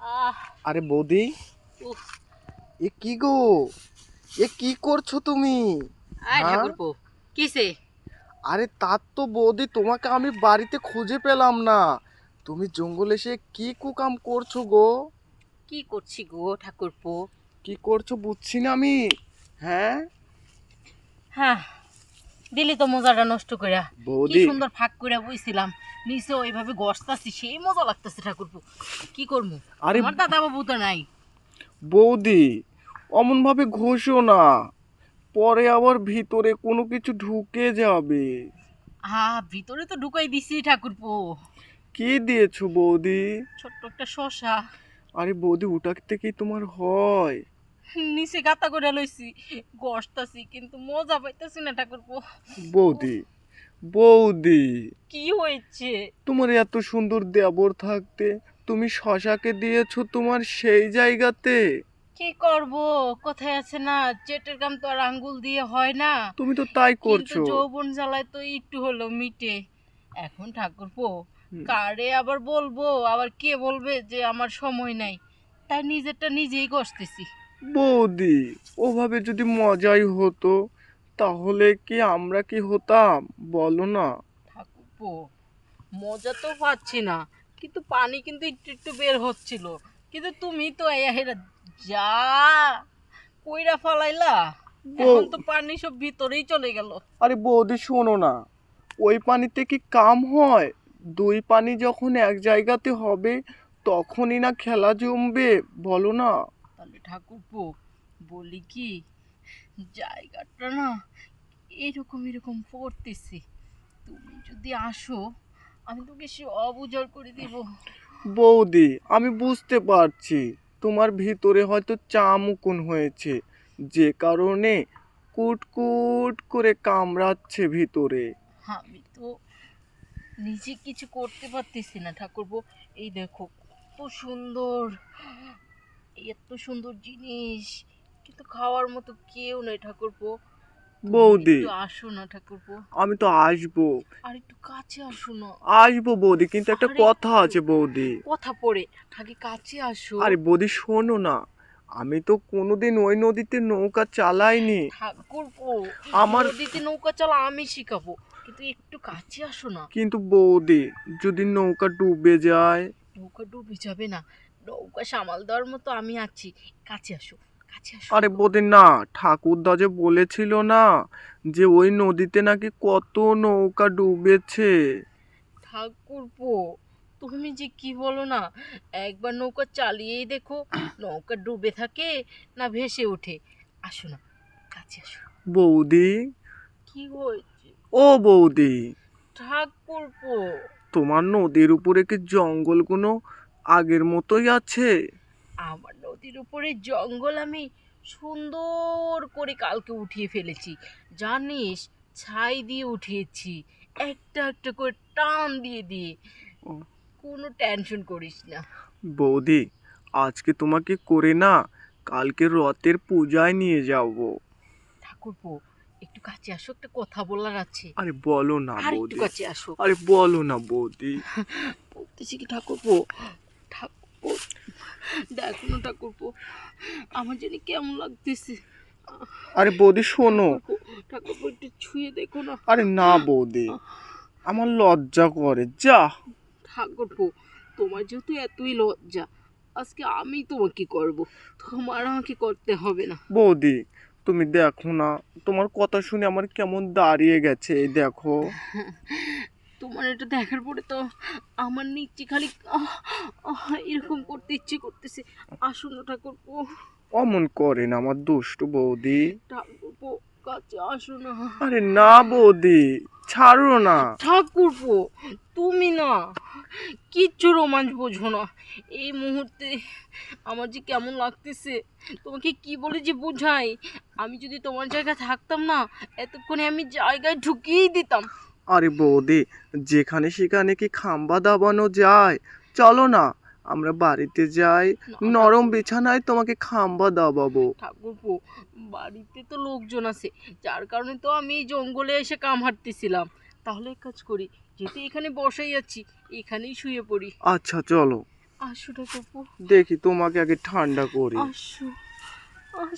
আহ আরে বৌদি এ কি গো? এ কি করছ তুমি? হ্যাঁ? কিসে? আরে তার তো বৌদি তোমাকে আমি বাড়িতে খুঁজে পেলাম না। তুমি জঙ্গলে এসে কি কুকাম করছ গো? কি করছি গো ঠাকুরপো? কি করছ বুঝছি না আমি। হ্যাঁ? হ্যাঁ দিলি তো মজাটা নষ্ট করে কি সুন্দর ফাঁক করে বইছিলাম। নিচে ওইভাবে গসতাছি সেই মজা লাগতেছে ঠাকুরপু। কি করব আরে আমার দাদা বাবু তো নাই। বৌদি অমন ভাবে ঘষো না। পরে আবার ভিতরে কোনো কিছু ঢুকে যাবে। হ্যাঁ ভিতরে তো ঢুকাই দিছি ঠাকুরপো। কি দিয়েছ বৌদি? ছোট্ট একটা শশা। আরে বৌদি ওটা থেকেই তোমার হয়। নিচে গাতা করে লইছি গসতাছি কিন্তু মজা পাইতেছি না ঠাকুরপো বৌদি বৌদি। কি হয়েছে? তোমার এত সুন্দর দেবর থাকতে তুমি শশাকে দিয়েছ তোমার সেই জায়গাতে। কি করব? কোথায় আছে না চেটের কাম তো আর আঙ্গুল দিয়ে হয় না। তুমি তো তাই করছ। যৌবন জ্বালায় তো একটু হলো মিটে। এখন ঠাকুরপো। কারে আবার বলব? আবার কে বলবে যে আমার সময় নাই? তাই নিজেরটা নিজেই কষতেছি বৌদি ওভাবে যদি মজাই হতো তাহলে কি আমরা কি হতাম? বলো না। ঠাকুরপো মজা তো পাচ্ছি না কিন্তু পানি কিন্তু একটু একটু বের হচ্ছিল। কিন্তু তুমি তো এরা যা কইরা ফালাইলা এখন তো পানি সব ভিতরেই চলে গেল। আরে বৌদি শোনো না। ওই পানিতে কি কাম হয়? দুই পানি যখন এক জায়গাতে হবে তখনই না খেলা জমবে বলো না। তাহলে ঠাকুরপো বলি কি জায়গাটা না এরকম এরকম পড়তেছে। তুমি যদি আসো আমি তোকে সে অবুজর করে দিব। বৌদি আমি বুঝতে পারছি। তোমার ভিতরে হয়তো চামুকুন হয়েছে। যে কারণে কুটকুট করে কামড়াচ্ছে ভিতরে। আমি তো নিজে কিছু করতে পারতেছি না ঠাকুরপো। এই দেখো কত সুন্দর এত সুন্দর জিনিস। কিন্তু খাওয়ার মতো কেউ নেই ঠাকুরপো। বৌদি। আসো না ঠাকুরপো। আমি তো আসব। আর একটু কাছে আসো না। আসব বৌদি কিন্তু একটা কথা আছে বৌদি। কথা পড়ে। আগে কাছে আসো। আরে বৌদি শোনো না। আমি তো কোনোদিন ওই নদীতে নৌকা চালাইনি। ঠাকুরপো আমার- নদীতে নৌকা চালা আমি শিখাবো। কিন্তু একটু কাছে আসো না। কিন্তু বৌদি যদি নৌকা ডুবে যায়? নৌকা ডুবে যাবে না। নৌকা সামাল দেওয়ার মতো আমি আছি। কাছে আসো কাছে আসো। আরে বৌদি না ঠাকুরদা যে বলেছিল না যে ওই নদীতে নাকি কত নৌকা ডুবেছে। ঠাকুরপো তুমি যে কি বলো না? একবার নৌকা চালিয়েই দেখো নৌকা ডুবে থাকে না ভেসে ওঠে। আসো না কাছে আসো। বৌদি? কি হয়েছে? ও বৌদি। ঠাকুরপো। তোমার নদীর উপরে কি জঙ্গলগুলো আগের মতোই আছে। আমার নদীর উপরে জঙ্গল আমি সুন্দর করে কালকে উঠিয়ে ফেলেছি। জানিস ছাই দিয়ে উঠিয়েছি একটা একটা করে টান দিয়ে দিয়ে। কোনো টেনশন করিস না। বৌদি আজকে তোমাকে করে না কালকে রথের পূজায় নিয়ে যাব। ঠাকুরপো একটু কাছে আসো একটা কথা বলার আছে। আরে বলো না বৌদি। কাছে আসো। আরে বলো না বৌদি। বলতেছি কি ঠাকুরপো দেখো না ঠাকুরপো আমার জানি কেমন লাগতেছে। আরে বৌদি শোনো। ঠাকুরপো, ঠাকুরপো একটু ছুঁয়ে দেখো না। আরে না বৌদি আমার লজ্জা করে যা। ঠাকুরপো তোমার যেহেতু এতই লজ্জা আজকে আমি তোমাকে করব তোমার আমাকে করতে হবে না। বৌদি তুমি দেখো না তোমার কথা শুনে আমার কেমন দাঁড়িয়ে গেছে এই দেখো। তোমার এটা দেখার পরে তো আমার নিচে খালি এরকম করতে ইচ্ছে করতেছে। আসুন না ঠাকুরপো অমন করেন আমার দুষ্টু বৌদি। কাছে আসো না। আরে না বৌদি ছাড়ো না। ঠাকুরপো তুমি না কিচ্ছু রোমাঞ্চ বোঝো না। এই মুহূর্তে আমার যে কেমন লাগতেছে তোমাকে কি বলে যে বোঝাই? আমি যদি তোমার জায়গায় থাকতাম না এতক্ষণে আমি জায়গায় ঢুকিয়েই দিতাম। আরে বৌদি যেখানে সেখানে কি খাম্বা দাবানো যায়? চলো না আমরা বাড়িতে যাই। নরম বিছানায় তোমাকে খাম্বা দাবাবো। ঠাকুরপো বাড়িতে তো লোকজন আছে। যার কারণে তো আমি জঙ্গলে এসে কাম হাঁটতেছিলাম। তাহলে এক কাজ করি যেহেতু এখানে বসাই আছি এখানেই শুয়ে পড়ি। আচ্ছা চলো। আসো তপু দেখি তোমাকে আগে ঠান্ডা করি। আসো আসো।